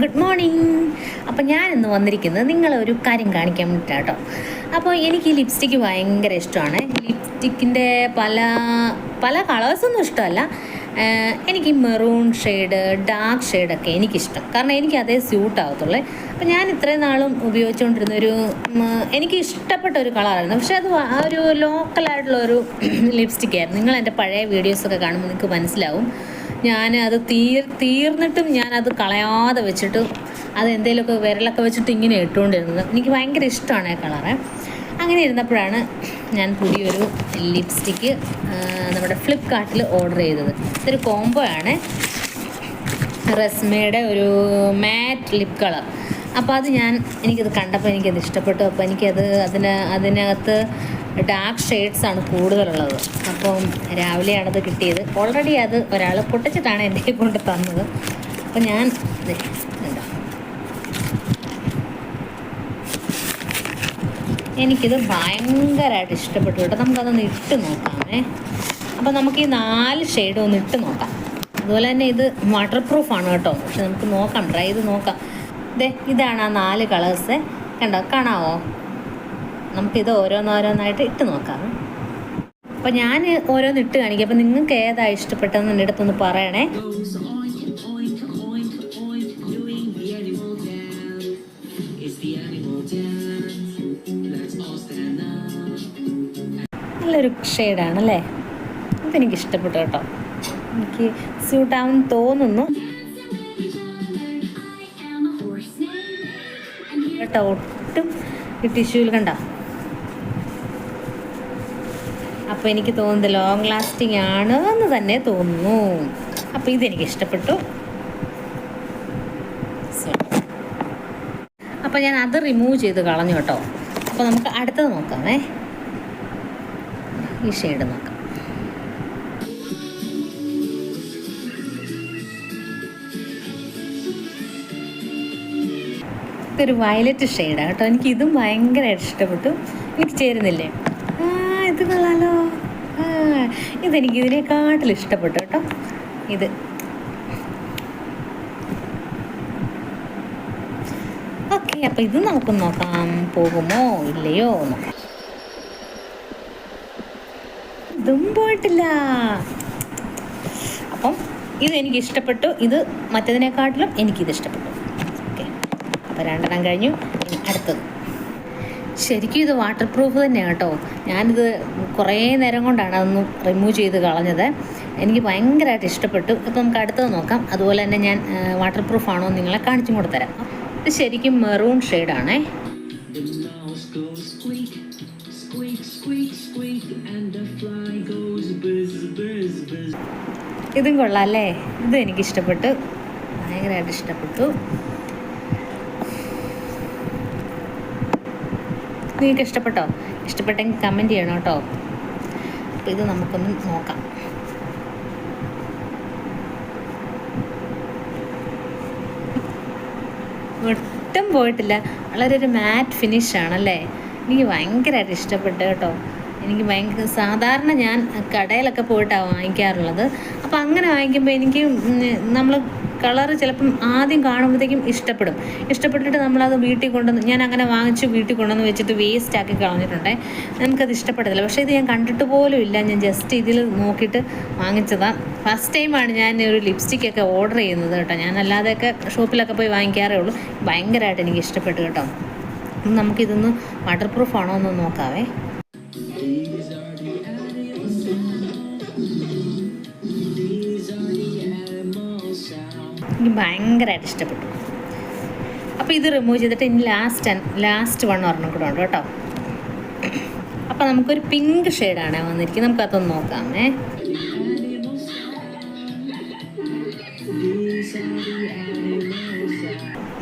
Good morning അപ്പോൾ ഞാൻ ഇന്ന് വന്നിരിക്കുന്നത് നിങ്ങളൊരു കാര്യം കാണിക്കാൻ വേണ്ടിയിട്ടാണ് കേട്ടോ അപ്പോൾ എനിക്ക് ഈ ലിപ്സ്റ്റിക്ക് ഭയങ്കര ഇഷ്ടമാണ്. ലിപ്സ്റ്റിക്കിന്റെ പല പല കളേഴ്സൊന്നും ഇഷ്ടമല്ല. എനിക്ക് മെറൂൺ ഷെയ്ഡ് ഡാർക്ക് ഷെയ്ഡൊക്കെ എനിക്കിഷ്ടം. കാരണം എനിക്ക് അതേ സ്യൂട്ട് ആകത്തുള്ളേ അപ്പം ഞാൻ ഇത്രയും നാളും ഉപയോഗിച്ചുകൊണ്ടിരുന്ന ഒരു എനിക്ക് ഇഷ്ടപ്പെട്ട ഒരു കളറായിരുന്നു പക്ഷെ അത് ആ ഒരു ലോക്കലായിട്ടുള്ള ഒരു ലിപ്സ്റ്റിക് ആയിരുന്നു. നിങ്ങൾ എന്റെ പഴയ വീഡിയോസൊക്കെ കാണുമ്പോൾ നിങ്ങൾക്ക് മനസ്സിലാവും. ഞാൻ അത് തീർ തീർന്നിട്ടും ഞാൻ അത് കളയാതെ വെച്ചിട്ട് അത് എന്തെങ്കിലുമൊക്കെ വിരലൊക്കെ വെച്ചിട്ട് ഇങ്ങനെ ഇട്ടുകൊണ്ടിരുന്നത് എനിക്ക് ഭയങ്കര ഇഷ്ടമാണ് ആ കളറ്. അങ്ങനെ ഇരുന്നപ്പോഴാണ് ഞാൻ പുതിയൊരു ലിപ്സ്റ്റിക്ക് നമ്മുടെ ഫ്ലിപ്കാർട്ടിൽ ഓർഡർ ചെയ്തത്. ഇതൊരു കോംബോ ആണ്. റെസ്മയുടെ ഒരു മാറ്റ് ലിപ് കളർ. അപ്പോൾ അത് ഞാൻ എനിക്കത് കണ്ടപ്പോൾ എനിക്കത് ഇഷ്ടപ്പെട്ടു. അപ്പോൾ എനിക്കത് അതിന് അതിനകത്ത് ഡാർക്ക് ഷെയ്ഡ്സ് ആണ് കൂടുതലുള്ളത്. അപ്പം രാവിലെയാണത് കിട്ടിയത്. ഓൾറെഡി അത് ഒരാൾ പൊട്ടിച്ചിട്ടാണ് എന്റെ കൊണ്ട് തന്നത്. അപ്പം ഞാൻ. എനിക്കിത് ഭയങ്കരമായിട്ട് ഇഷ്ടപ്പെട്ടു കേട്ടോ. നമുക്കതൊന്ന് ഇട്ട് നോക്കാമേ. അപ്പം നമുക്ക് ഈ നാല് ഷെയ്ഡ് ഒന്ന് ഇട്ട് നോക്കാം. അതുപോലെ തന്നെ ഇത് വാട്ടർ പ്രൂഫാണ് കേട്ടോ. പക്ഷെ നമുക്ക് നോക്കാം ട്രൈ ചെയ്ത് നോക്കാം. ഇതേ ഇതാണ് ആ നാല് കളേഴ്സ് കണ്ടോ കാണാവോ? നമുക്കിത് ഓരോന്നോരോന്നായിട്ട് ഇട്ട് നോക്കാം. അപ്പോൾ ഞാൻ ഓരോന്ന് ഇട്ട് കാണിക്കും. അപ്പോൾ നിങ്ങൾക്ക് ഏതാ ഇഷ്ടപ്പെട്ടതെന്ന് എന്റെ അടുത്തൊന്ന് പറയണേ. നല്ലൊരു ഷെയ്ഡാണ് അല്ലേ ഇതെനിക്ക് ഇഷ്ടപ്പെട്ടു കേട്ടോ. എനിക്ക് സ്യൂട്ടാവും തോന്നുന്നു. കേട്ടോ ഒട്ടും ഈ ടിഷ്യൂവിൽ കണ്ട. അപ്പോൾ എനിക്ക് തോന്നുന്നത് ലോങ് ലാസ്റ്റിംഗ് ആണ് എന്ന് തന്നെ തോന്നുന്നു. അപ്പോൾ ഇതെനിക്ക് ഇഷ്ടപ്പെട്ടു. അപ്പോൾ ഞാൻ അത് റിമൂവ് ചെയ്ത് കളഞ്ഞു കേട്ടോ. അപ്പോൾ നമുക്ക് അടുത്തത് നോക്കാമേ. ഈ ഷെയ്ഡ് നോക്കാം. ഇതൊരു വയലറ്റ് ഷെയ്ഡാണ് കേട്ടോ. എനിക്ക് ഭയങ്കരമായിട്ട് ഇഷ്ടപ്പെട്ടു. എനിക്ക് ചേരുന്നില്ലേ? ഇത് കൊള്ളാലോ. ഇതെനിക്ക് ഇതിനെക്കാട്ടിൽ ഇഷ്ടപ്പെട്ടു കേട്ടോ. ഇത്. ഓക്കെ അപ്പോൾ ഇത് നമുക്ക് നോക്കാം. പോകുമോ ഇല്ലയോ ഇതും പോയിട്ടില്ല. അപ്പം ഇത് എനിക്ക് ഇഷ്ടപ്പെട്ടു. ഇത് മറ്റതിനെക്കാട്ടിലും എനിക്കിത് ഇഷ്ടപ്പെട്ടു. ഓക്കെ. അപ്പോൾ രണ്ടെണ്ണം കഴിഞ്ഞു. അടുത്തത്. ശരിക്കും ഇത് വാട്ടർ പ്രൂഫ് തന്നെയാണ് കേട്ടോ. ഞാനിത് കുറേ നേരം കൊണ്ടാണ് അതൊന്ന് റിമൂവ് ചെയ്ത് കളഞ്ഞത്. എനിക്ക് ഭയങ്കരമായിട്ട് ഇഷ്ടപ്പെട്ടു. ഇപ്പം നമുക്ക് അടുത്തത് നോക്കാം. അതുപോലെ തന്നെ ഞാൻ വാട്ടർ പ്രൂഫ് ആണോ നിങ്ങളെ കാണിച്ചും കൊടുത്തരാം ഇത് ശരിക്കും മെറൂൺ ഷെയ്ഡാണേ. ഇതും കൊള്ളാം അല്ലേ? ഇതും എനിക്കിഷ്ടപ്പെട്ടു. ഭയങ്കരമായിട്ട് ഇഷ്ടപ്പെട്ടു. നിങ്ങൾക്ക് ഇഷ്ടപ്പെട്ടോ ഇഷ്ടപ്പെട്ടെങ്കിൽ കമന്റ് ചെയ്യണം കേട്ടോ. അപ്പോൾ ഇത് നമുക്കൊന്ന് നോക്കാം. ഒട്ടും പോയിട്ടില്ല. വളരെ ഒരു മാറ്റ് ഫിനിഷാണല്ലേ എനിക്ക് ഭയങ്കരമായിട്ട് ഇഷ്ടപ്പെട്ടു കേട്ടോ. എനിക്ക് ഭയങ്കര സാധാരണ ഞാൻ കടയിലൊക്കെ പോയിട്ടാണ് വാങ്ങിക്കാറുള്ളത്. അപ്പോൾ അങ്ങനെ വാങ്ങിക്കുമ്പോൾ എനിക്ക് നമ്മൾ കളറ് ചിലപ്പം ആദ്യം കാണുമ്പോഴത്തേക്കും ഇഷ്ടപ്പെടും. ഇഷ്ടപ്പെട്ടിട്ട് നമ്മളത് വീട്ടിൽ കൊണ്ടുവന്ന് ഞാൻ അങ്ങനെ വാങ്ങിച്ച് വീട്ടിൽ കൊണ്ടുവന്ന് വെച്ചിട്ട് വേസ്റ്റ് ആക്കി കളഞ്ഞിട്ടുണ്ടേ. നമുക്കത് ഇഷ്ടപ്പെടത്തില്ല. പക്ഷേ ഇത് ഞാൻ കണ്ടിട്ട് പോലും ഇല്ല. ഞാൻ ജസ്റ്റ് ഇതിൽ നോക്കിയിട്ട് വാങ്ങിച്ചതാണ് ഫസ്റ്റ് ടൈമാണ് ഞാൻ ഒരു ലിപ്സ്റ്റിക്കൊക്കെ ഓർഡർ ചെയ്യുന്നത് കേട്ടോ. ഞാൻ അല്ലാതെയൊക്കെ ഷോപ്പിലൊക്കെ പോയി വാങ്ങിക്കാറേ ഉള്ളൂ. ഭയങ്കരമായിട്ട് എനിക്ക് ഇഷ്ടപ്പെട്ടു കേട്ടോ. നമുക്കിതൊന്ന് വാട്ടർ പ്രൂഫ് ആണോ എന്ന് നോക്കാവേ. ഭയങ്കരമായിട്ട് ഇഷ്ടപ്പെട്ടു. അപ്പോൾ ഇത് റിമൂവ് ചെയ്തിട്ട് ഇനി ലാസ്റ്റ് ലാസ്റ്റ് വൺ ഒരെണ്ണം കൂടെ ഉണ്ട് കേട്ടോ. അപ്പോൾ നമുക്കൊരു പിങ്ക് ഷെയ്ഡാണ് വന്നിരിക്കുന്നത്. നമുക്കതൊന്ന് നോക്കാമേ.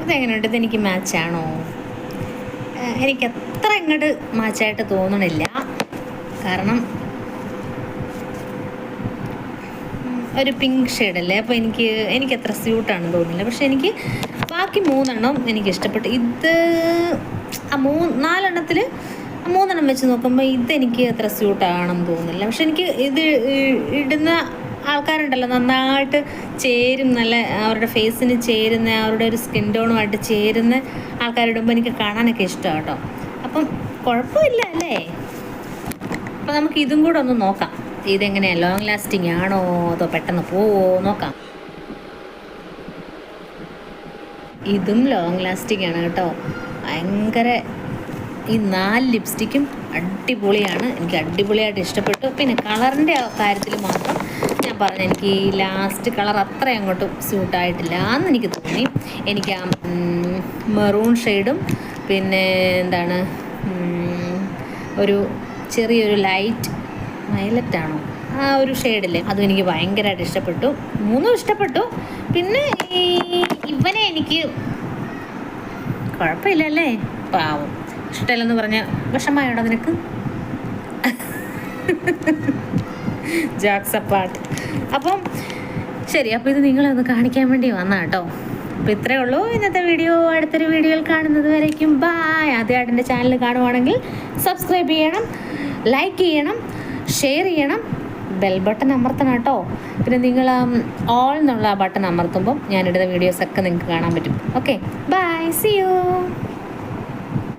ഇതെങ്ങനെയുണ്ട്? ഇതെനിക്ക് മാച്ചാണോ എനിക്ക് അത്ര ഇങ്ങോട്ട് മാച്ചായിട്ട് തോന്നണില്ല. കാരണം ഒരു പിങ്ക് ഷെയ്ഡല്ലേ അപ്പോൾ എനിക്ക് എനിക്ക് അത്ര സ്യൂട്ടാണെന്ന് തോന്നുന്നില്ല. പക്ഷെ എനിക്ക് ബാക്കി മൂന്നെണ്ണം എനിക്ക് ഇഷ്ടപ്പെട്ടു ഇത് ആ മൂ നാലെണ്ണത്തിൽ മൂന്നെണ്ണം വെച്ച് നോക്കുമ്പോൾ ഇതെനിക്ക് അത്ര സ്യൂട്ടാണെന്ന് തോന്നുന്നില്ല. പക്ഷെ എനിക്ക് ഇത് ഇടുന്ന ആൾക്കാരുണ്ടല്ലോ. നന്നായിട്ട് ചേരും നല്ല അവരുടെ ഫേസിന് ചേരുന്ന അവരുടെ ഒരു സ്കിൻ ടോണുമായിട്ട് ചേരുന്ന ആൾക്കാരിടുമ്പോൾ എനിക്ക് കാണാനൊക്കെ ഇഷ്ടമാണ് കേട്ടോ അപ്പം കുഴപ്പമില്ല അല്ലേ? അപ്പം നമുക്ക് ഇതും കൂടെ ഒന്ന് നോക്കാം. ഇതെങ്ങനെയാണ് ലോങ് ലാസ്റ്റിംഗ് ആണോ? അതോ പെട്ടെന്ന് പോവോ? നോക്കാം. ഇതും ലോങ് ലാസ്റ്റിംഗ് ആണ് കേട്ടോ. ഭയങ്കര ഈ നാല് ലിപ്സ്റ്റിക്കും അടിപൊളിയാണ്. എനിക്ക് അടിപൊളിയായിട്ട് ഇഷ്ടപ്പെട്ടു. പിന്നെ കളറിന്റെ കാര്യത്തിൽ മാത്രം ഞാൻ പറഞ്ഞു എനിക്ക് ഈ ലാസ്റ്റ് കളർ അത്ര അങ്ങോട്ട് സ്യൂട്ടായിട്ടില്ല എന്ന് എനിക്ക് തോന്നി. എനിക്ക് ആ മെറൂൺ ഷെയ്ഡും പിന്നെ എന്താണ് ഒരു ചെറിയൊരു ലൈറ്റ് വയലറ്റ് ആണോ ആ ഒരു ഷെയ്ഡില്ലേ അതും എനിക്ക് ഭയങ്കരമായിട്ട് ഇഷ്ടപ്പെട്ടു. മൂന്നും ഇഷ്ടപ്പെട്ടു. പിന്നെ ഈ ഇവനെ എനിക്ക് കുഴപ്പമില്ലല്ലേ? പാവം. ഇഷ്ടമല്ലെന്ന് പറഞ്ഞ വിഷമായോടോ നിനക്ക്? Jokes apart. അപ്പം ശരി അപ്പോൾ ഇത് നിങ്ങളെ ഒന്ന് കാണിക്കാൻ വേണ്ടി വന്നാ കേട്ടോ അപ്പോൾ ഇത്രയേ ഉള്ളൂ. ഇന്നത്തെ വീഡിയോ. അടുത്തൊരു വീഡിയോയിൽ കാണുന്നത് വരയ്ക്കും ബായ് ആദ്യമായിട്ട് എന്റെ ചാനൽ കാണുവാണെങ്കിൽ സബ്സ്ക്രൈബ് ചെയ്യണം ലൈക്ക് ചെയ്യണം. ഷെയർ ചെയ്യണം. ബെൽ ബട്ടൺ അമർത്തണം കേട്ടോ. പിന്നെ നിങ്ങൾ ഓൾ എന്നുള്ള ആ ബട്ടൺ അമർത്തുമ്പോൾ ഞാനിടുന്ന വീഡിയോസൊക്കെ നിങ്ങൾക്ക് കാണാൻ പറ്റും. Okay bye C U